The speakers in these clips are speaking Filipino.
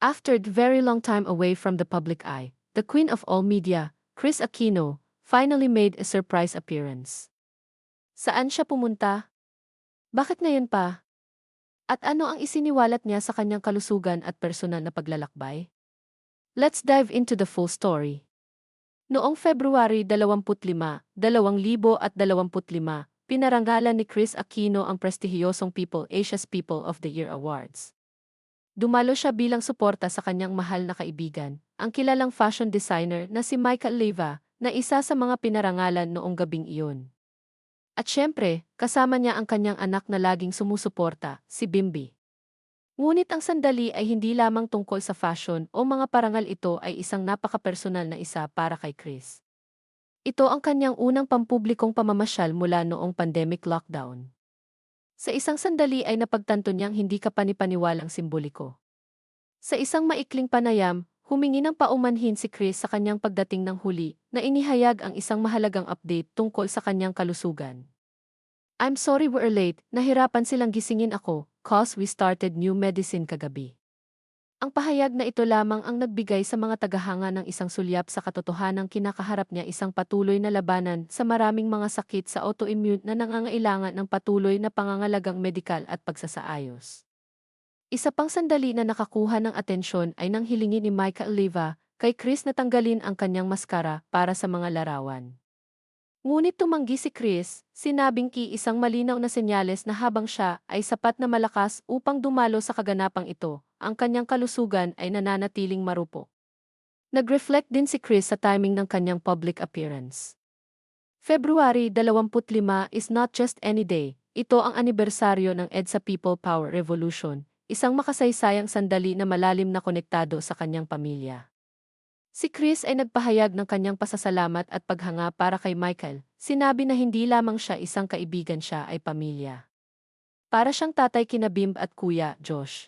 After a very long time away from the public eye, the queen of all media, Chris Aquino, finally made a surprise appearance. Saan siya pumunta? Bakit ngayon pa? At ano ang isiniwalat niya sa kanyang kalusugan at personal na paglalakbay? Let's dive into the full story. Noong February 25, 2025, pinarangalan ni Chris Aquino ang prestihiyosong People Asia's People of the Year Awards. Dumalo siya bilang suporta sa kanyang mahal na kaibigan, ang kilalang fashion designer na si Michael Leva, na isa sa mga pinarangalan noong gabing iyon. At syempre, kasama niya ang kanyang anak na laging sumusuporta, si Bimbi. Ngunit ang sandali ay hindi lamang tungkol sa fashion o mga parangal ito ay isang napaka-personal na isa para kay Chris. Ito ang kanyang unang pampublikong pamamasyal mula noong pandemic lockdown. Sa isang sandali ay napagtanto niyang hindi kapanipaniwalang simboliko. Sa isang maikling panayam, humingi ng paumanhin si Chris sa kanyang pagdating ng huli na inihayag ang isang mahalagang update tungkol sa kanyang kalusugan. I'm sorry we're late, nahirapan silang gisingin ako, cause we started new medicine kagabi. Ang pahayag na ito lamang ang nagbigay sa mga tagahanga ng isang sulyap sa katotohanang kinakaharap niya isang patuloy na labanan sa maraming mga sakit sa autoimmune na nangangailangan ng patuloy na pangangalagang medikal at pagsasaayos. Isa pang sandali na nakakuha ng atensyon ay nang hilingi ni Michael Leva kay Chris na tanggalin ang kanyang maskara para sa mga larawan. Ngunit tumanggi si Chris, sinabing ki isang malinaw na senyales na habang siya ay sapat na malakas upang dumalo sa kaganapang ito, ang kanyang kalusugan ay nananatiling marupo. Nag-reflect din si Chris sa timing ng kanyang public appearance. February 25 is not just any day, ito ang anibersaryo ng EDSA People Power Revolution, isang makasaysayang sandali na malalim na konektado sa kanyang pamilya. Si Chris ay nagpahayag ng kanyang pasasalamat at paghanga para kay Michael. Sinabi na hindi lamang siya isang kaibigan siya ay pamilya. Para siyang tatay kina Bimb at kuya, Josh.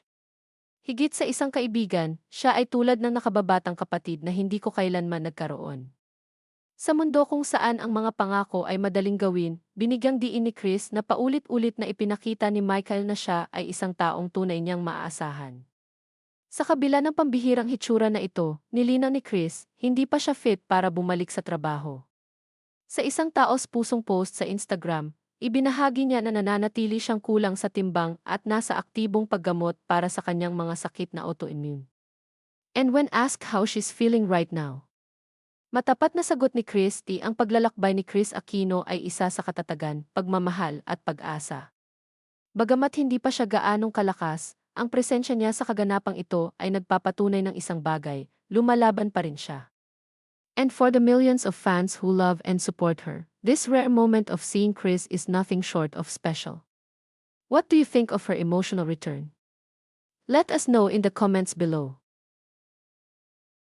Higit sa isang kaibigan, siya ay tulad ng nakababatang kapatid na hindi ko kailanman nagkaroon. Sa mundo kung saan ang mga pangako ay madaling gawin, binigyang diin ni Chris na paulit-ulit na ipinakita ni Michael na siya ay isang taong tunay niyang maaasahan. Sa kabila ng pambihirang hitsura na ito, nilinaw ni Chris, hindi pa siya fit para bumalik sa trabaho. Sa isang taos pusong post sa Instagram, ibinahagi niya na nananatili siyang kulang sa timbang at nasa aktibong paggamot para sa kanyang mga sakit na autoimmune. And when asked how she's feeling right now, Matapat na sagot ni Christy ang paglalakbay ni Chris Aquino ay isa sa katatagan, pagmamahal at pag-asa. Bagamat hindi pa siya gaanong kalakas, ang presensya niya sa kaganapang ito ay nagpapatunay ng isang bagay, lumalaban pa rin siya. And for the millions of fans who love and support her, this rare moment of seeing Chris is nothing short of special. What do you think of her emotional return? Let us know in the comments below.